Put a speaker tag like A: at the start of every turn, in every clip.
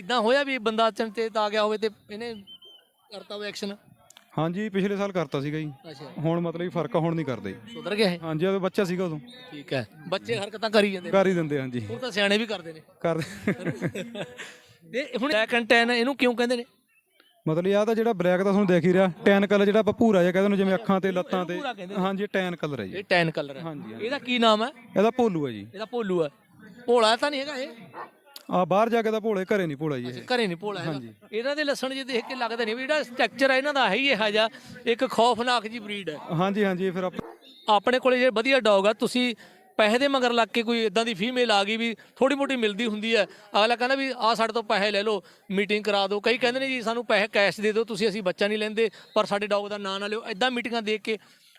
A: ਇਦਾਂ ਹੋਇਆ ਵੀ ਬੰਦਾ ਤੇ ਆ ਗਿਆ ਹੋਵੇ ਤੇ ਇਹਨੇ ਕਰਤਾ ਹੋਵੇ ਐਕਸ਼ਨ
B: ਹਾਂਜੀ ਪਿਛਲੇ ਸਾਲ ਕਰਤਾ ਸੀਗਾ ਜੀ।
A: ਅੱਛਾ।
B: ਹੁਣ ਮਤਲਬ ਵੀ ਫ਼ਰਕ ਹੁਣ ਨਹੀਂ ਕਰਦੇ।
A: ਸੁਧਰ ਗਿਆ ਇਹ?
B: ਹਾਂਜੀ ਉਹ ਬੱਚਾ ਸੀਗਾ ਉਦੋਂ।
A: ਠੀਕ ਹੈ। ਬੱਚੇ ਹਰਕਤਾਂ ਕਰੀ ਜਾਂਦੇ।
B: ਕਰ ਹੀ ਦਿੰਦੇ ਹਾਂਜੀ।
A: ਹੁਣ ਤਾਂ ਸਿਆਣੇ ਵੀ ਕਰਦੇ ਨੇ।
B: ਕਰ
A: ਤੇ ਹੁਣ ਬਲੈਕ ਐਂਡ ਟੈਨ ਇਹਨੂੰ ਕਿਉਂ ਕਹਿੰਦੇ ਨੇ?
B: ਮਤਲਬ ਇਹ ਆ ਤਾਂ ਜਿਹੜਾ ਬਲੈਕ ਦਾ ਤੁਹਾਨੂੰ ਦੇਖ ਹੀ ਰਿਹਾ ਟੈਨ ਕਲਰ ਜਿਹੜਾ ਆਪਾਂ ਭੂਰਾ ਜਿਹਾ ਕਹਿੰਦੇ ਨੇ ਜਿਵੇਂ ਅੱਖਾਂ ਤੇ ਲੱਤਾਂ ਤੇ।
A: ਭੂਰਾ ਕਹਿੰਦੇ
B: ਹਾਂਜੀ ਟੈਨ ਕਲਰ ਹੈ ਜੀ।
A: ਇਹ ਟੈਨ ਕਲਰ ਹੈ।
B: ਹਾਂਜੀ।
A: ਇਹਦਾ ਕੀ ਨਾਮ ਹੈ?
B: ਇਹਦਾ ਭੋਲੂ ਹੈ ਜੀ।
A: ਇਹਦਾ ਭੋਲੂ ਹੈ। ਭੋਲਾ ਤਾਂ ਨਹੀਂ ਹੈਗਾ ਇਹ?
B: ਆ ਬਾਹਰ ਜਾ ਕੇ ਤਾਂ ਭੋਲੇ ਘਰੇ ਨਹੀਂ ਭੋਲਾ ਜੀ ਇਹ।
A: ਘਰੇ ਨਹੀਂ ਭੋਲਾ ਹੈਗਾ ਇਹਨਾਂ ਦੇ ਲੱਛਣ ਜੇ ਦੇਖ ਕੇ ਲੱਗਦਾ ਨਹੀਂ ਵੀ ਜਿਹੜਾ ਸਟਰਕਚਰ ਹੈ ਇਹਨਾਂ ਦਾ ਹੈ ਹੀ ਇਹੋ ਜਿਹਾ ਇੱਕ ਖੌਫਨਾਕ ਜੀ ਬਰੀਡ ਹੈ
B: ਹਾਂਜੀ ਹਾਂਜੀ ਇਹ ਫਿਰ ਆਪ-
A: ਆਪਣੇ ਕੋਲੇ ਜੇ ਵਧੀਆ ਡੌਗ ਆ ਤੁਸੀਂ ਪੈਸੇ ਦੇ ਮਗਰ ਲੱਗ ਕੇ ਕੋਈ ਇਦਾਂ ਦੀ ਫੀਮੇਲ ਆ ਗਈ ਵੀ ਥੋੜੀ ਮੋਟੀ ਮਿਲਦੀ ਹੁੰਦੀ ਹੈ ਅਗਲਾ ਕਹਿੰਦਾ ਵੀ ਆ ਸਾਡੇ ਤੋਂ ਪੈਸੇ ਲੈ ਲਓ ਮੀਟਿੰਗ ਕਰਾ ਦਿਓ। ਕਈ ਕਹਿੰਦੇ ਨੇ ਜੀ ਸਾਨੂੰ ਪੈਸੇ ਕੈਸ਼ ਦੇ ਦਿਓ ਤੁਸੀਂ ਅਸੀਂ ਬੱਚਾ ਨਹੀਂ ਲੈਂਦੇ ਪਰ ਸਾਡੇ ਡੌਗ ਦਾ ਨਾਂ ਨਾ ਲਿਓ। ਇਦਾਂ ਮੀਟਿੰਗਾਂ ਦੇਖ ਕੇ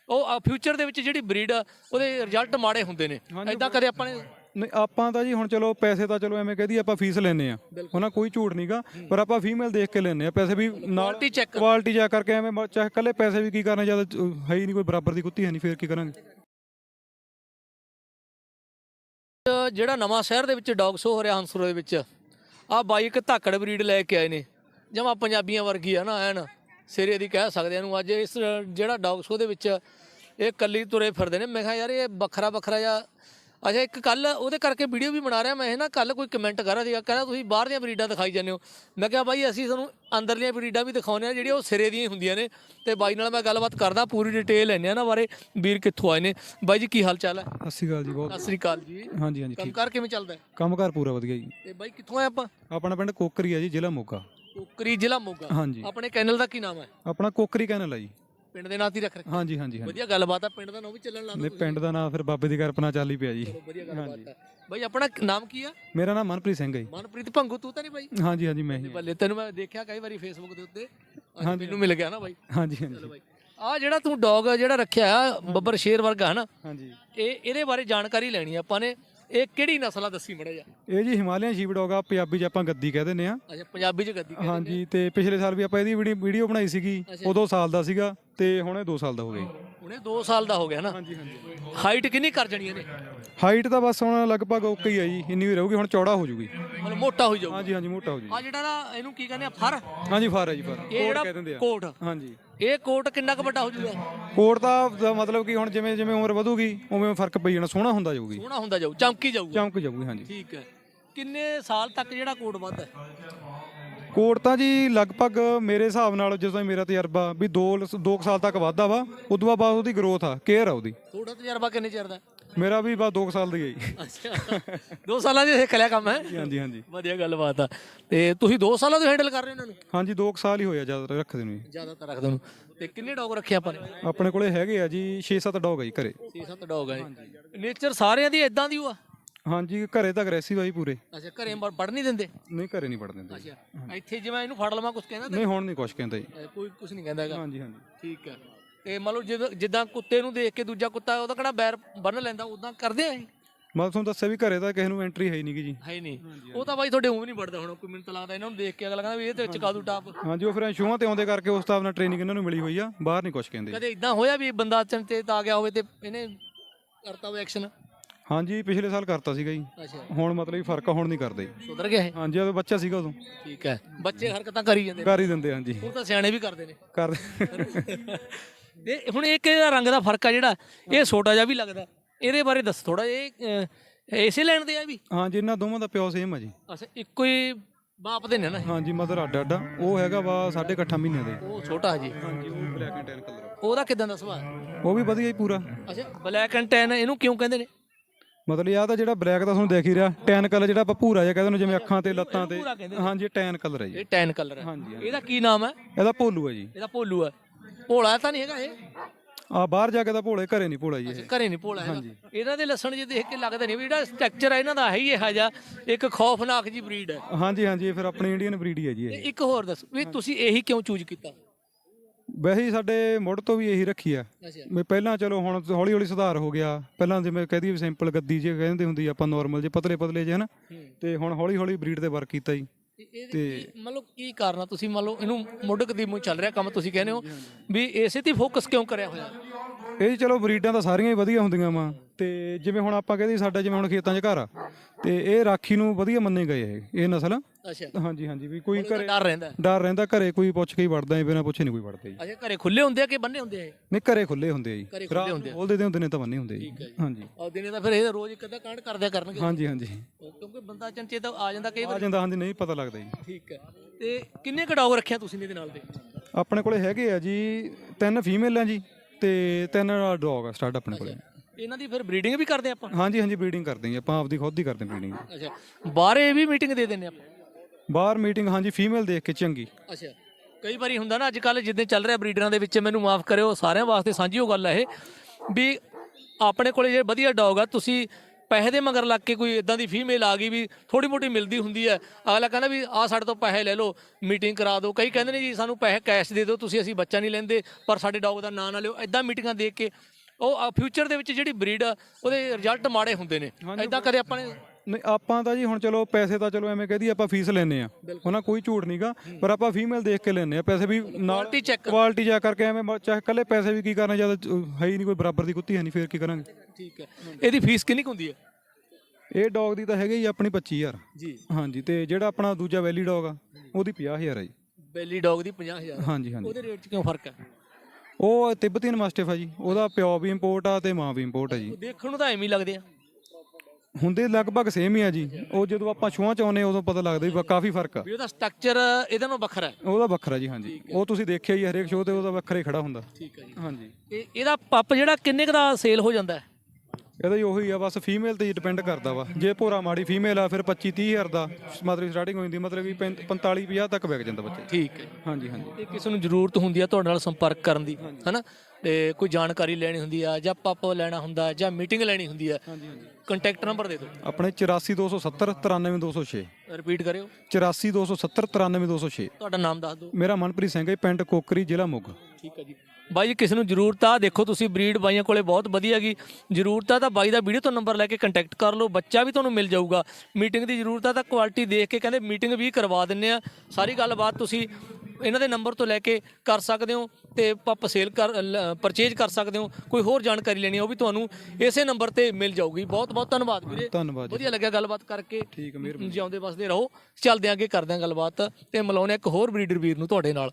A: ਉਹ ਫਿਊਚਰ ਦੇ ਵਿੱਚ ਜਿਹੜੀ ਬਰੀਡ ਆ ਉਹਦੇ ਰਿਜ਼ਲਟ ਮਾੜੇ ਹੁੰਦੇ ਨੇ। ਇਦਾਂ ਕਦੇ ਆਪਾਂ ਨੇ
B: ਨਹੀਂ ਆਪਾਂ ਤਾਂ ਜੀ ਹੁਣ ਚਲੋ ਪੈਸੇ ਤਾਂ ਚਲੋ ਐਵੇਂ ਕਹਦੀ ਆਪਾਂ ਫੀਸ ਲੈਨੇ ਆ ਉਹਨਾਂ ਕੋਈ ਝੂਠ ਨਹੀਂਗਾ ਪਰ ਆਪਾਂ ਫੀਮੇਲ ਦੇਖ ਕੇ ਲੈਨੇ ਆ ਪੈਸੇ ਵੀ ਨਾਲ ਕੁਆਲਿਟੀ ਚੈੱਕ ਕਰਕੇ ਐਵੇਂ ਚਾਹੇ ਕੱਲੇ ਪੈਸੇ ਵੀ ਕੀ ਕਰਨੇ ਜਦ ਹੈ ਹੀ ਨਹੀਂ ਕੋਈ ਬਰਾਬਰ ਦੀ ਕੁੱਤੀ ਹੈ ਨਹੀਂ ਫੇਰ ਕੀ ਕਰਾਂਗੇ?
A: ਜਿਹੜਾ ਨਵਾਂ ਸ਼ਹਿਰ ਦੇ ਵਿੱਚ ਡੌਗ ਸ਼ੋ ਹੋ ਰਿਹਾ ਹੰਸਰੋ ਦੇ ਵਿੱਚ ਆ ਬਾਈ ਇੱਕ ਧਾਕੜ ਬਰੀਡ ਲੈ ਕੇ ਆਏ ਨੇ। ਜਮਾ ਪੰਜਾਬੀਆਂ ਵਰਗੀ ਆ ਨਾ ਐਨ ਸਿਰੇ ਦੀ ਕਹਿ ਸਕਦੇ ਆ ਇਹਨੂੰ। ਅੱਜ ਇਸ ਜਿਹੜਾ ਡੌਗ ਸ਼ੋ ਦੇ ਵਿੱਚ ਇਹ ਕੱਲੀ ਤੁਰੇ ਫਿਰਦੇ ਨੇ। ਮੈਂ ਕਿਹਾ ਯਾਰ ਇਹ ਵੱਖਰਾ ਵੱਖਰਾ ਜਿਹਾ ਅੱਛਾ ਇੱਕ ਕੱਲ ਉਹਦੇ ਕਰਕੇ ਵੀਡੀਓ ਵੀ ਬਣਾ ਰਿਹਾ ਮੈਂ ਇਹ ਨਾ ਕੱਲ ਕੋਈ ਕਮੈਂਟ ਕਰ ਰਿਹਾ ਸੀਗਾ ਕਹਿੰਦਾ ਤੁਸੀਂ ਬਾਹਰ ਦੀਆਂ ਬਰੀਡਾਂ ਦਿਖਾਈ ਜਾਂਦੇ ਹੋ। ਮੈਂ ਕਿਹਾ ਬਾਈ ਅਸੀਂ ਤੁਹਾਨੂੰ ਅੰਦਰਲੀਆਂ ਬਰੀਡਾਂ ਵੀ ਦਿਖਾਉਂਦੇ ਆ ਜਿਹੜੀਆਂ ਉਹ ਸਿਰੇ ਦੀਆਂ ਹੀ ਹੁੰਦੀਆਂ ਨੇ। ਤੇ ਬਾਈ ਨਾਲ ਮੈਂ ਗੱਲਬਾਤ ਕਰਦਾ ਪੂਰੀ ਡਿਟੇਲ ਲੈਣੇ ਆ ਨਾ ਬਾਰੇ ਵੀਰ ਕਿੱਥੋਂ ਆਏ ਨੇ। ਬਾਈ ਜੀ ਕੀ ਹਾਲ ਚਾਲ ਹੈ?
B: ਸਤਿ ਸ਼੍ਰੀ ਅਕਾਲ ਜੀ ਬਹੁਤ
A: ਸਤਿ ਸ੍ਰੀ ਅਕਾਲ ਜੀ।
B: ਹਾਂਜੀ ਹਾਂਜੀ
A: ਕੰਮ
B: ਠੀਕ।
A: ਕਰ ਕਿਵੇਂ ਚੱਲਦਾ ਹੈ?
B: ਕੰਮਕਾਰ ਪੂਰਾ ਵਧੀਆ ਜੀ।
A: ਤੇ ਬਾਈ ਕਿੱਥੋਂ ਆਏ ਆਪਾਂ?
B: ਆਪਣਾ ਪਿੰਡ ਕੋਕਰੀ ਹੈ ਜੀ ਜ਼ਿਲ੍ਹਾ ਮੋਗਾ।
A: ਕੋਕਰੀ ਜ਼ਿਲ੍ਹਾ ਮੋਗਾ।
B: ਹਾਂਜੀ।
A: ਆਪਣੇ ਕੈਨਲ ਦਾ ਕੀ ਨਾਮ ਹੈ?
B: ਆਪਣਾ ਕੋਕਰੀ ਕੈਨਲ ਹੈ ਜੀ।
A: ਪਿੰਡ ਦੇ ਨਾਂ ਤੇ ਹੀ ਰੱਖ ਰੱਖਿਆ।
B: ਹਾਂਜੀ ਹਾਂਜੀ ਹਾਂਜੀ।
A: ਵਧੀਆ ਗੱਲਬਾਤ ਆ ਪਿੰਡ ਦਾ ਨਾਮ ਵੀ ਚੱਲਣ ਲਾ
B: ਨੇ ਪਿੰਡ ਦਾ ਨਾਮ ਫਿਰ ਬਾਬੇ ਦੀ ਕਿਰਪਾ ਚੱਲ ਹੀ ਪਿਆ ਜੀ।
A: ਦੋ ਵਧੀਆ ਗੱਲਬਾਤ ਆ। ਬਾਈ ਆਪਣਾ ਨਾਮ ਕੀ ਆ?
B: ਮੇਰਾ ਨਾਮ ਮਨਪ੍ਰੀਤ ਸਿੰਘ ਹੈ ਜੀ।
A: ਮਨਪ੍ਰੀਤ ਭੰਗੂ ਤੂੰ ਤਾਂ ਨਹੀਂ ਬਾਈ?
B: ਹਾਂਜੀ ਹਾਂਜੀ ਮੈਂ ਹੀ ਹਾਂ।
A: ਬੱਲੇ ਤੈਨੂੰ ਮੈਂ ਦੇਖਿਆ ਕਈ ਵਾਰੀ ਫੇਸਬੁੱਕ ਦੇ ਉੱਤੇ। ਅੱਜ ਮੈਨੂੰ ਮਿਲ ਗਿਆ ਨਾ ਬਾਈ।
B: ਹਾਂਜੀ ਹਾਂਜੀ।
A: ਬਾਈ। ਆ ਜਿਹੜਾ ਤੂੰ ਡੌਗ ਜਿਹੜਾ ਰੱਖਿਆ ਆ, ਬੱਬਰ ਸ਼ੇਰ ਵਰਗਾ ਹੈ ਨਾ
B: ਹਾਂਜੀ।
A: ਇਹ ਇਹਦੇ ਬਾਰੇ ਜਾਣਕਾਰੀ ਲੈਣੀ ਆ ਆਪਾਂ ਨੇ। ਇਹ ਕਿਹੜੀ ਨਸਲ ਆ ਦੱਸੀ ਮੜਾ ਜਾ
B: ਇਹ ਜੀ ਹਿਮਾਲਿਅਨ ਸ਼ੀਪ ਡੌਗ ਆ ਪੰਜਾਬੀ ਚ ਆਪਾਂ ਗੱਦੀ ਕਹਿ ਦਿੰਦੇ ਆ।
A: ਅੱਛਾ ਪੰਜਾਬੀ ਚ ਗੱਦੀ
B: ਹਾਂਜੀ ਤੇ ਪਿਛਲੇ ਸਾਲ ਵੀ ਆਪਾਂ ਇਹਦੀ ਵੀਡੀਓ ਬਣਾਈ ਸੀਗੀ ਉਦੋਂ ਸਾਲ ਦਾ ਸੀਗਾ। ਤੇ ਹੁਣ ਇਹ 2 ਸਾਲ ਦਾ ਹੋ ਗਿਆ
A: ਉਹਨੇ 2 ਸਾਲ ਦਾ ਹੋ ਗਿਆ ਨਾ?
B: ਹਾਂਜੀ ਹਾਂਜੀ।
A: ਹਾਈਟ ਕਿੰਨੀ ਕਰ ਜਣੀ ਇਹਨੇ?
B: ਹਾਈਟ ਤਾਂ ਬਸ ਹੁਣ ਲਗਭਗ ਓਕੇ ਹੀ ਆ ਜੀ ਇੰਨੀ ਵੀ ਰਹੂਗੀ ਹੁਣ ਚੌੜਾ ਹੋ ਜੂਗੀ
A: ਮਤਲਬ ਮੋਟਾ ਹੋ ਜਾਊ
B: ਹਾਂਜੀ ਹਾਂਜੀ ਮੋਟਾ ਹੋ ਜੂ
A: ਆ ਜਿਹੜਾ ਨਾ ਇਹਨੂੰ ਕੀ ਕਹਿੰਦੇ ਆ ਫਰ?
B: ਹਾਂਜੀ ਫਾਰ ਹੈ ਜੀ ਫਾਰ।
A: ਇਹ
B: ਕੋਟ ਕਹਿ ਦਿੰਦੇ
A: ਜਿਹੜਾ
B: ਆ।
A: ਕੋਟ।
B: ਹਾਂਜੀ।
A: ਇਹ ਕੋਟ ਕਿੰਨਾ ਕੁ ਵੱਡਾ ਹੋ ਜਾਊਗਾ?
B: ਕੋਟ ਦਾ ਦਾ ਮਤਲਬ ਕਿ ਹੁਣ ਜਿਵੇਂ ਜਿਵੇਂ ਉਮਰ ਵਧੂਗੀ ਉਵੇਂ ਫ਼ਰਕ ਪਈ ਜਾਣਾ ਸੋਹਣਾ ਹੁੰਦਾ ਜਾਊਗੀ।
A: ਸੋਹਣਾ ਹੁੰਦਾ ਜਾਊ ਚਮਕੀ ਜਾਊਗਾ।
B: ਚਮਕ ਜਾਊਗੀ ਹਾਂਜੀ।
A: ਠੀਕ ਹੈ। ਕਿੰਨੇ ਸਾਲ ਤੱਕ ਜਿਹੜਾ ਕੋਟ ਵੱਧਦਾ ਹੈ?
B: ਕੋਟ ਤਾਂ ਜੀ ਲਗਭਗ ਮੇਰੇ ਹਿਸਾਬ ਨਾਲ ਜਦੋਂ ਮੇਰਾ ਤਜਰਬਾ ਵੀ 2 2 ਸਾਲ ਤੱਕ ਵੱਧਦਾ ਵਾ ਉਦੋਂ ਬਾਅਦ ਉਹਦੀ ਗਰੋਥ ਆ ਕੇਅਰ ਆ ਉਹਦੀ।
A: ਤੁਹਾਡਾ ਤਜਰਬਾ ਕਿੰਨੇ ਚਿਰ ਦਾ?
B: ਮੇਰਾ ਵੀ ਬਸ 2 ਸਾਲ ਦੀ ਹੈ ਜੀ।
A: ਅੱਛਾ। ਦੋ ਸਾਲਾਂ ਦੀ ਸਿੱਖ ਲਿਆ ਕੰਮ ਹੈ?
B: ਹਾਂਜੀ ਹਾਂਜੀ।
A: ਵਧੀਆ ਗੱਲਬਾਤ ਆ। ਤੇ ਤੁਸੀਂ ਦੋ ਸਾਲਾਂ ਤੋਂ ਹੈਂਡਲ ਕਰ ਰਹੇ ਹੋ ਇਹਨਾਂ ਨੂੰ?
B: ਹਾਂਜੀ 2 ਸਾਲ ਹੀ ਹੋਇਆ ਜ਼ਿਆਦਾ ਰੱਖਦੇ ਨੂੰ
A: ਜ਼ਿਆਦਾਤਰ ਰੱਖਦੇ ਨੂੰ। ਤੇ ਕਿੰਨੇ ਡੌਗ ਰੱਖੇ ਆਪਾਂ ਨੇ?
B: ਆਪਣੇ ਕੋਲੇ ਹੈਗੇ ਆ ਜੀ 6-7 ਡੌਗ ਆ ਜੀ ਘਰੇ।
A: 6-7 ਡੌਗ ਹੈ ਨੇਚਰ ਸਾਰਿਆਂ ਦੀ ਇਦਾਂ ਦੀ ਹੋਆ
B: ਹਾਂਜੀ ਘਰੇ ਤਾਂ ਅਗਰੈਸਿਵ ਆ ਜੀ ਪੂਰੇ।
A: ਅੱਛਾ ਘਰੇ ਪੜ ਨਹੀਂ ਦਿੰਦੇ?
B: ਨਹੀਂ ਘਰੇ ਨਹੀਂ ਪੜ ਦਿੰਦੇ।
A: ਅੱਛਾ ਇੱਥੇ ਜਿਵੇਂ ਇਹਨੂੰ ਫੜ ਲਵਾਂ ਕੁਝ ਕਹਿੰਦਾ
B: ਨਹੀਂ ਹੁਣ ਨਹੀਂ ਕੁਛ ਕਹਿੰਦਾ ਜੀ।
A: ਕੋਈ ਕੁਝ ਨਹੀਂ ਕਹਿੰਦਾ ਹੈਗਾ।
B: ਹਾਂਜੀ ਹਾਂਜੀ।
A: ਠੀਕ ਹੈ। ਤੇ ਮੰਨ ਲਓ ਜਿੱਦਾਂ ਜਿੱਦਾਂ ਕੁੱਤੇ ਨੂੰ ਦੇਖ ਕੇ ਦੂਜਾ ਕੁੱਤਾ ਉਹਦਾ ਕਿਹੜਾ ਬੈਰ ਬੰਨ ਲੈਂਦਾ ਉਦਾਂ ਕਰਦੇ ਆ ਇਹ?
B: ਮੈਂ ਤੁਹਾਨੂੰ ਦੱਸਿਆ ਵੀ ਘਰੇ ਤਾਂ ਕਿਸੇ ਨੂੰ ਐਂਟਰੀ ਹੈ ਹੀ ਨਹੀਂਗੀ ਜੀ।
A: ਹੈ ਨਹੀਂ। ਉਹ ਤਾਂ ਬਾਈ ਤੁਹਾਡੇ ਉਂ ਨਹੀਂ ਵੜਦਾ ਹੁਣ ਕੋਈ ਮੈਨੂੰ ਤਾਂ ਲੱਗਦਾ ਇਹਨਾਂ ਨੂੰ ਦੇਖ ਕੇ ਅਗਲਾ ਕਹਿੰਦਾ ਵੀ ਇਹ ਤੇ ਚਕਾ ਦੂ ਟਾਪ।
B: ਹਾਂਜੀ ਉਹ ਫਿਰ ਸ਼ੋਆਂ ਤੇ ਆਉਂਦੇ ਕਰਕੇ ਉਸ ਹਿਸਾਬ ਨਾਲ ਟ੍ਰੇਨਿੰਗ ਇਹਨਾਂ ਨੂੰ ਮਿਲੀ ਹੋਈ ਆ ਬਾਹਰ ਨਹੀਂ ਕੁਛ ਕਹਿੰਦੇ
A: ਕਦੇ ਇਦਾਂ ਹੋਇਆ ਵੀ ਬੰਦਾ ਚੰਨ ਤੇ ਆ ਗਿਆ ਹੋਵੇ ਤੇ ਇਹਨੇ ਕਰਤਾ ਹੋਵੇ ਐਕਸ਼ਨ
B: ਹਾਂਜੀ ਪਿਛਲੇ ਸਾਲ ਕਰਤਾ ਸੀਗਾ ਜੀ।
A: ਅੱਛਾ।
B: ਹੁਣ ਮਤਲਬ ਵੀ ਫ਼ਰਕ ਆ, ਹੁਣ ਨਹੀਂ ਕਰਦੇ।
A: ਸੁਧਰ ਗਿਆ ਇਹ?
B: ਹਾਂਜੀ ਉਹ ਬੱਚਾ ਸੀਗਾ ਉਦੋਂ।
A: ਠੀਕ ਹੈ। ਬੱਚੇ ਹਰਕਤਾਂ ਕਰੀ ਜਾਂਦੇ
B: ਕਰ ਹੀ ਦਿੰਦੇ ਹਾਂਜੀ।
A: ਉਹ ਤਾਂ ਸਿਆਣੇ ਵੀ ਕਰਦੇ ਨੇ।
B: ਕਰ
A: ਤੇ ਹੁਣ ਇੱਕ ਇਹਦਾ ਰੰਗ ਦਾ ਫ਼ਰਕ ਆ ਜਿਹੜਾ? ਇਹ ਛੋਟਾ ਜਿਹਾ ਵੀ ਲੱਗਦਾ। ਇਹਦੇ ਬਾਰੇ ਦੱਸ ਥੋੜਾ ਇਹ ਅਹ, ਇਸੇ ਲੈਣ ਦੇ ਆ ਵੀ?
B: ਹਾਂਜੀ ਇਹਨਾਂ ਦੋਵਾਂ ਦਾ ਪਿਓ ਸੇਮ ਆ ਜੀ।
A: ਅੱਛਾ ਇੱਕੋ ਹੀ ਬਾਪ ਦੇ ਨੇ ਨਾ ਇਹ?
B: ਹਾਂਜੀ ਮਦਰ ਅੱਡ ਅੱਡ ਆ। ਉਹ ਹੈਗਾ ਵਾ ਸਾਢੇ ਇਕੱਠਾ ਮਹੀਨੇ ਦੇ।
A: ਉਹ ਛੋਟਾ ਜੀ।
B: ਹਾਂਜੀ ਉਹ ਬਲੈਕ ਐਂਡ ਟੈਨ ਕਲਰ
A: ਉਹਦਾ ਕਿਦਾਂ ਦਾ ਸੁਭਾਅ?
B: ਉਹ ਵੀ ਵਧੀਆ ਹੀ ਪੂਰਾ।
A: ਅੱਛਾ ਬਲੈਕ ਐਂਡ ਟੈਨ ਇਹਨੂੰ ਕਿਉਂ ਕਹਿੰਦੇ ਨੇ?
B: ਮਤਲਬ ਇਹ ਆ ਤਾਂ ਜਿਹੜਾ ਬਲੈਕ ਦਾ ਤੁਹਾਨੂੰ ਦੇਖ ਹੀ ਰਿਹਾ ਟੈਨ ਕਲਰ ਜਿਹੜਾ ਆਪਾਂ ਭੂਰਾ ਜਿਹਾ ਕਹਿੰਦੇ ਨੇ ਜਿਵੇਂ ਅੱਖਾਂ ਤੇ ਲੱਤਾਂ ਤੇ।
A: ਭੂਰਾ ਕਹਿੰਦੇ
B: ਹਾਂਜੀ ਟੈਨ ਕਲਰ ਹੈ ਜੀ।
A: ਇਹ ਟੈਨ ਕਲਰ ਹੈ।
B: ਹਾਂਜੀ
A: ਇਹਦਾ ਕੀ ਨਾਮ ਹੈ?
B: ਇਹਦਾ ਭੋਲੂ ਹੈ ਜੀ।
A: ਇਹਦਾ ਭੋਲੂ ਹੈ। ਭੋਲਾ ਤਾਂ ਨਹੀਂ ਹੈਗਾ ਇਹ?
B: ਆ ਬਾਹਰ ਜਾ ਕੇ ਤਾਂ ਭੋਲੇ ਘਰੇ ਨਹੀਂ ਭੋਲਾ ਜੀ ਇਹ।
A: ਘਰੇ ਨਹੀਂ ਭੋਲਾ ਹੈਗਾ। ਇਹਨਾਂ ਦੇ ਲੱਛਣ ਜੇ ਦੇਖ ਕੇ ਲੱਗਦਾ ਨਹੀਂ ਵੀ ਜਿਹੜਾ ਸਟਰਕਚਰ ਹੈ ਇਹਨਾਂ ਦਾ ਹੈ ਹੀ ਇਹੋ ਜਿਹਾ ਇੱਕ ਖੌਫਨਾਕ ਜੀ ਬਰੀਡ ਹੈ।
B: ਹਾਂਜੀ ਹਾਂਜੀ ਇਹ ਫਿਰ ਆਪਣੀ ਇੰਡੀਅਨ ਬਰੀਡ ਹੀ ਹੈ ਜੀ
A: ਤੇ
B: ਇਹ
A: ਇੱਕ ਹੋਰ ਦੱਸ ਵੀ ਤੁਸੀਂ ਇਹੀ ਕਿਉਂ ਚੂਜ਼ ਕੀਤਾ?
B: ਵੈਸੇ ਹੀ ਸਾਡੇ ਮੁੱਢ ਤੋਂ ਵੀ ਇਹੀ ਰੱਖੀ ਆ।
A: ਅੱਛਾ।
B: ਵੀ ਪਹਿਲਾਂ ਚਲੋ ਹੁਣ ਹੌਲੀ ਹੌਲੀ ਸੁਧਾਰ ਹੋ ਗਿਆ। ਪਹਿਲਾਂ ਜਿਵੇਂ ਕਹਦੀ ਸਿੰਪਲ ਗੱਦੀ ਜੇ ਕਹਿੰਦੇ ਹੁੰਦੀ ਆਪਾਂ ਨਾਰਮਲ ਜੇ ਪਤਲੇ ਪਤਲੇ ਜੇ ਹਨਾ। ਤੇ ਹੁਣ ਹੌਲੀ ਹੌਲੀ ਬਰੀਡ ਤੇ ਵਰਕ ਕੀਤਾ ਜੀ।
A: ਤੇ ਇਹਦੇ ਕੀ- ਕਾਰਨ ਆ? ਤੁਸੀਂ ਮੰਨ ਲਓ ਇਹਨੂੰ ਮੁੱਢ ਕਦੀਮੋਂ ਚੱਲ ਰਿਹਾ ਕੰਮ ਤੁਸੀਂ ਕਹਿੰਦੇ ਹੋ ਵੀ ਇਸੇ ਤੇ ਫੋਕਸ ਕਿਉਂ ਕਰਿਆ ਹੋਇਆ?
B: ਇਹ ਜੀ ਚਲੋ ਬਰੀਡਾਂ ਤਾਂ ਸਾਰੀਆਂ ਹੀ ਵਧੀਆ ਹੁੰਦੀਆਂ ਵਾ। ਤੇ ਜਿਵੇਂ ਹੁਣ ਆਪਾਂ ਕਹਿੰਦੇ ਸਾਡਾ ਜਿਵੇਂ ਹੁਣ ਖੇਤਾਂ 'ਚ ਘਰ ਆ। ਤੇ ਇਹ ਰਾਖੀ ਨੂੰ ਵਧੀਆ ਮੰਨੇ ਗਏ ਇਹ ਨਸਲ।
A: ਅੱਛਾ।
B: ਹਾਂਜੀ ਹਾਂਜੀ ਵੀ ਕੋਈ ਘਰੇ
A: ਡਰ ਰਹਿੰਦਾ।
B: ਡਰ ਰਹਿੰਦਾ ਘਰੇ ਕੋਈ ਪੁੱਛ ਕੇ ਹੀ ਵੜਦਾ ਹੈ ਬਿਨਾਂ ਪੁੱਛੇ ਨਹੀਂ ਕੋਈ ਵੜਦਾ ਜੀ।
A: ਅੱਛਾ ਘਰੇ ਖੁੱਲੇ ਹੁੰਦੇ ਆ ਕਿ ਬੰਨੇ ਹੁੰਦੇ ਆ?
B: ਨਹੀਂ ਘਰੇ ਖੁੱਲੇ ਹੁੰਦੇ ਆ ਜੀ।
A: ਘਰੇ ਖੁੱਲੇ ਹੁੰਦੇ ਆ।
B: ਬੋਲਦੇ ਦੇ ਹੁੰਦੇ ਨੇ ਤਾਂ ਬੰਨੇ ਹੁੰਦੇ ਜੀ।
A: ਠੀਕ ਹੈ ਜੀ।
B: ਹਾਂਜੀ।
A: ਔਰ ਦਿਨੇ ਤਾਂ ਫਿਰ ਇਹ ਰੋਜ਼ ਇੱਕ ਅੱਧਾ ਕਾਂਡ ਕਰਦਿਆ ਕਰਨਗੇ।
B: ਹਾਂਜੀ ਹਾਂਜੀ।
A: ਉਹ ਕਿਉਂਕਿ ਬੰਦਾ ਚੰਚੇ ਤਾਂ ਆ ਜਾਂਦਾ ਕਈ
B: ਆ
A: ਵਾਰ
B: ਜਾਂਦਾ ਹਾਂਜੀ ਨਹੀਂ ਪਤਾ ਲੱਗਦਾ ਜੀ।
A: ਠੀਕ ਹੈ। ਤੇ ਕਿੰਨੇ ਕਡਾਓ ਰੱਖਿਆ ਤੁਸੀਂ ਨੇ ਇਹਦੇ ਨਾਲ ਦੇ?
B: ਆਪਣੇ ਕੋਲੇ ਹੈਗੇ ਆ ਜੀ ਤਿੰਨ ਫੀਮੇਲ ਆ ਜੀ ਤੇ ਤਿੰਨ ਡੌਗ ਆ ਸਟਾਰਟ ਆਪਣੇ ਕੋਲੇ।
A: ਇਹਨਾਂ ਦੀ ਫਿਰ ਬਰੀਡਿੰਗ ਵੀ ਕਰਦੇ ਆਪਾਂ?
B: ਹਾਂਜੀ ਹਾਂਜੀ ਬਰੀਡਿੰਗ ਕਰਦੇ ਜੀ, ਆਪਾਂ ਆਪਦੀ ਖੁਦ ਹੀ ਕਰਦੇ ਬਰੀਡਿੰਗ।
A: ਅੱਛਾ। ਬਾਹਰ ਵੀ ਮੀਟਿੰਗ ਦੇ ਦਿੰਦੇ ਆਪਾਂ?
B: ਬਾਹਰ ਮੀਟਿੰਗ ਹਾਂਜੀ ਫੀਮੇਲ ਦੇਖ ਕੇ ਚੰਗੀ।
A: ਅੱਛਾ। ਕਈ ਵਾਰੀ ਹੁੰਦਾ ਨਾ ਅੱਜ ਕੱਲ ਜਿੱਦਾਂ ਚੱਲ ਰਿਹਾ ਬਰੀਡਰਾਂ ਦੇ ਵਿੱਚ ਮੈਨੂੰ ਮਾਫ ਕਰਿਓ ਸਾਰਿਆਂ ਵਾਸਤੇ ਸਾਂਝੀ ਉਹ ਗੱਲ ਹੈ ਇਹ ਵੀ ਆਪਣੇ ਕੋਲੇ ਜੇ ਵਧੀਆ ਡੌਗ ਆ ਤੁਸੀਂ ਪੈਸੇ ਦੇ ਮਗਰ ਲੱਗ ਕੇ ਕੋਈ ਇਦਾਂ ਦੀ ਫੀਮੇਲ ਆ ਗਈ ਵੀ ਥੋੜੀ ਮੋਟੀ ਮਿਲਦੀ ਹੁੰਦੀ ਹੈ ਅਗਲਾ ਕਹਿੰਦਾ ਵੀ ਆ ਸਾਡੇ ਤੋਂ ਪੈਸੇ ਲੈ ਲਓ ਮੀਟਿੰਗ ਕਰਾ ਦਿਓ। ਕਈ ਕਹਿੰਦੇ ਨੇ ਜੀ ਸਾਨੂੰ ਪੈਸੇ ਕੈਸ਼ ਦੇ ਦਿਓ ਤੁਸੀਂ ਅਸੀਂ ਬੱਚਾ ਨਹੀਂ ਲੈਂਦੇ ਪਰ ਸਾਡੇ ਡੌਗ ਦਾ ਨਾਂ ਨਾ ਲਿਓ। ਇਦਾਂ ਮੀਟਿੰਗਾਂ ਦੇਖ ਕੇ ਉਹ ਫਿਊਚਰ ਦੇ ਵਿੱਚ ਜਿਹੜੀ ਬਰੀਡ ਆ ਉਹਦੇ ਰਿਜ਼ਲਟ ਮਾੜੇ ਹੁੰਦੇ ਨੇ। ਇਦਾਂ ਕਦੇ ਆਪਾਂ ਨੇ
B: ਨਹੀਂ ਆਪਾਂ ਤਾਂ ਜੀ ਹੁਣ ਚਲੋ ਪੈਸੇ ਤਾਂ ਚਲੋ ਐਵੇਂ ਕਹਦੀ ਆਪਾਂ ਫੀਸ ਲੈਨੇ ਆ ਉਹਨਾਂ ਕੋਈ ਝੂਠ ਨਹੀਂਗਾ ਪਰ ਆਪਾਂ ਫੀਮੇਲ ਦੇਖ ਕੇ ਲੈਨੇ ਆ ਪੈਸੇ ਵੀ ਨਾਲ
A: check
B: ਕੁਆਲਿਟੀ ਚੈੱਕ ਕਰਕੇ ਐਵੇਂ ਚਾਹੇ ਕੱਲੇ ਪੈਸੇ ਵੀ ਕੀ ਕਰਨਾ ਜਦ ਹੈ ਹੀ ਨਹੀਂ ਕੋਈ ਬਰਾਬਰ ਦੀ ਕੁੱਤੀ ਹੈ ਨਹੀਂ ਫੇਰ ਕੀ ਕਰਾਂਗੇ?
A: ਠੀਕ ਹੈ। ਇਹਦੀ ਫੀਸ ਕਿੰਨੀ ਕੁ ਹੁੰਦੀ ਹੈ?
B: ਇਹ ਡੌਗ ਦੀ ਤਾਂ ਹੈਗੀ ਜੀ ਆਪਣੀ 25000
A: ਜੀ।
B: ਹਾਂਜੀ ਤੇ ਜਿਹੜਾ ਆਪਣਾ ਦੂਜਾ ਵੈਲੀ ਡੌਗ ਆ ਉਹਦੀ 50000 ਹੈ ਜੀ।
A: ਬੈਲੀ ਡੌਗ ਦੀ 50000
B: ਹਾਂਜੀ ਹਾਂਜੀ।
A: ਉਹਦੇ ਰੇਟ 'ਚ ਕਿਉਂ ਫ਼ਰਕ ਹੈ?
B: ਉਹ ਤਿੱਬਤੀਨ ਮਾਸਟਿਫ ਆ ਜੀ। ਉਹਦਾ ਪਿਓ ਵੀ ਇੰਪੋਰਟ ਆ ਤੇ ਮਾਂ ਵੀ ਇੰਪੋਰਟ ਆ ਜੀ।
A: ਦੇਖਣ ਨੂੰ ਤਾਂ ਐਵੇਂ ਹੀ ਲੱਗਦੇ ਆ।
B: ਹੁੰਦੇ ਲਗਭਗ ਸੇਮ ਹੀ ਆ ਜੀ। ਉਹ ਜਦੋਂ ਆਪਾਂ ਛੂਆਂ ਚ ਆਉਂਦੇ ਉਦੋਂ ਪਤਾ ਲੱਗਦਾ ਵੀ ਕਾਫੀ ਫ਼ਰਕ ਆ।
A: ਵੀ ਉਹਦਾ ਸਟਰਕਚਰ ਇਹਦੇ ਨਾਲੋਂ ਵੱਖਰਾ ਹੈ।
B: ਉਹਦਾ ਵੱਖਰਾ ਜੀ ਹਾਂਜੀ। ਉਹ ਤੁਸੀਂ ਦੇਖਿਆ ਹੀ ਹਰੇਕ ਸ਼ੋਅ ਤੇ ਉਹਦਾ ਵੱਖਰਾ ਹੀ ਖੜਾ ਹੁੰਦਾ।
A: ਠੀਕ ਹੈ ਜੀ।
B: ਹਾਂਜੀ।
A: ਇਹ ਇਹਦਾ ਪੱਪ ਜਿਹੜਾ ਕਿੰਨੇ ਕੁ ਦਾ ਸੇਲ ਹੋ ਜਾਂਦਾ ਹੈ?
B: ਇਹਦਾ ਹੀ ਉਹੀ ਆ ਬਸ ਫੀਮੇਲ ਤੇ ਡਿਪੈਂਡ ਕਰਦਾ ਵਾ। ਜੇ ਭੋਰਾ ਮਾੜੀ ਫੀਮੇਲ ਆ ਫਿਰ 25 30 ਹਜ਼ਾਰ ਦਾ ਮਤਲਬ ਸਟਾਰਟਿੰਗ ਹੋ ਜਾਂਦੀ ਮਤਲਬ ਵੀ 45 50 ਤੱਕ ਵਿਕ ਜਾਂਦਾ ਬੱਚੇ।
A: ਠੀਕ ਹੈ
B: ਹਾਂਜੀ ਹਾਂਜੀ।
A: ਇਹ ਕਿਸੇ ਨੂੰ ਜ਼ਰੂਰਤ ਹੁੰਦੀ ਆ ਤੁਹਾਡੇ ਨਾਲ ਸੰਪਰਕ ਕਰਨ ਦੀ ਹੈਨਾ? ਤੇ ਕੋਈ ਜਾਣਕਾਰੀ ਲੈਣੀ ਹੁੰਦੀ ਆ ਜਾਂ ਪੱਪ ਲੈਣਾ ਹੁੰਦਾ ਜਾਂ ਮੀਟਿੰਗ ਲੈਣੀ ਹੁੰਦੀ ਆ
B: ਹਾਂਜੀ ਹਾਂਜੀ।
A: ਕੰਟੈਕਟ ਨੰਬਰ ਦੇ ਦਿਓ।
B: ਆਪਣੇ 84270 93206
A: ਰਿਪੀਟ ਕਰਿਓ।
B: 84270 93206
A: ਤੁਹਾਡਾ ਨਾਮ ਦੱਸ ਦਿਓ।
B: ਮੇਰਾ ਮਨਪ੍ਰੀਤ ਸਿੰਘ ਹੈ ਪਿੰਡ ਕੋਕਰੀ ਜ਼ਿਲ੍ਹਾ ਮੋਗਾ।
A: ਠੀਕ ਹੈ ਜੀ। ਬਾਈ ਜੀ ਕਿਸੇ ਨੂੰ ਜ਼ਰੂਰਤ ਆ ਦੇਖੋ ਤੁਸੀਂ ਬਰੀਡ ਬਾਈਆਂ ਕੋਲੇ ਬਹੁਤ ਵਧੀਆ ਹੈਗੀ ਜ਼ਰੂਰਤ ਆ ਤਾਂ ਬਾਈ ਦਾ ਵੀਡੀਓ ਤੋਂ ਨੰਬਰ ਲੈ ਕੇ ਕੰਟੈਕਟ ਕਰ ਲਓ ਬੱਚਾ ਵੀ ਤੁਹਾਨੂੰ ਮਿਲ ਜਾਊਗਾ। ਮੀਟਿੰਗ ਦੀ ਜ਼ਰੂਰਤ ਆ ਤਾਂ ਕੁਆਲਿਟੀ ਦੇਖ ਕੇ ਕਹਿੰਦੇ ਮੀਟਿੰਗ ਵੀ ਕਰਵਾ ਦਿੰਨੇ ਆ। ਸਾਰੀ ਗੱਲਬਾਤ ਤੁਸੀਂ ਇਹਨਾਂ ਦੇ ਨੰਬਰ ਤੋਂ ਲੈ ਕੇ ਕਰ ਸਕਦੇ ਹੋ ਤੇ ਪੱਪ ਸੇਲ ਕਰ ਪਰਚੇਜ ਕਰ ਸਕਦੇ ਹੋ। ਕੋਈ ਹੋਰ ਜਾਣਕਾਰੀ ਲੈਣੀ ਆ ਉਹ ਵੀ ਤੁਹਾਨੂੰ ਇਸੇ ਨੰਬਰ ਤੇ ਮਿਲ ਜਾਊਗੀ। ਬਹੁਤ ਬਹੁਤ ਧੰਨਵਾਦ ਵੀਰੇ।
B: ਧੰਨਵਾਦ ਜੀ।
A: ਵਧੀਆ ਲੱਗਿਆ ਗੱਲਬਾਤ ਕਰਕੇ।
B: ਠੀਕ ਹੈ ਮਿਹਰਬਾਨੀ।
A: ਜਿਉਂਦੇ ਵਸਦੇ ਰਹੋ। ਚੱਲਦੇ ਅੱਗੇ ਕਰਦੇ ਆਂ ਗੱਲਬਾਤ। ਤੇ ਮਿਲਾਉਂਦੇ ਹਾਂ ਇੱਕ ਹੋਰ ਬਰੀਡਰ ਵੀਰ ਨੂੰ ਤੁਹਾਡੇ ਨਾਲ।